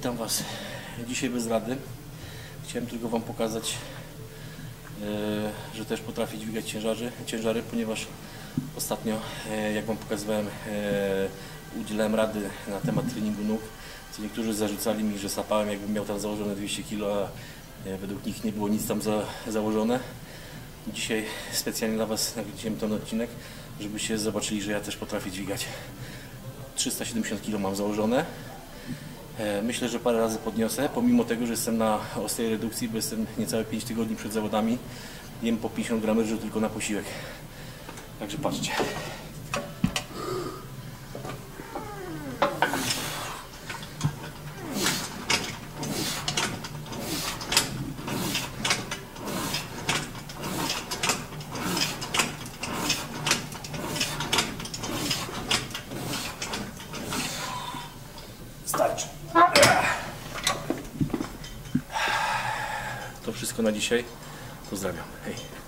Witam Was. Dzisiaj bez rady. Chciałem tylko Wam pokazać, e, że też potrafię dźwigać ciężary, ciężary ponieważ ostatnio, e, jak Wam pokazywałem, e, udzielałem rady na temat treningu nóg. Co niektórzy zarzucali mi, że sapałem, jakbym miał tam założone 200 kg, a według nich nie było nic tam za, założone. Dzisiaj specjalnie dla Was nagrałem ten odcinek, żebyście zobaczyli, że ja też potrafię dźwigać. 370 kg mam założone. E, Myślę, że parę razy podniosę, pomimo tego, że jestem na ostrej redukcji, bo jestem niecałe 5 tygodni przed zawodami. Jem po 50 gram ryżu tylko na posiłek. Także patrzcie. Starczy. To wszystko na dzisiaj. Pozdrawiam. Hej.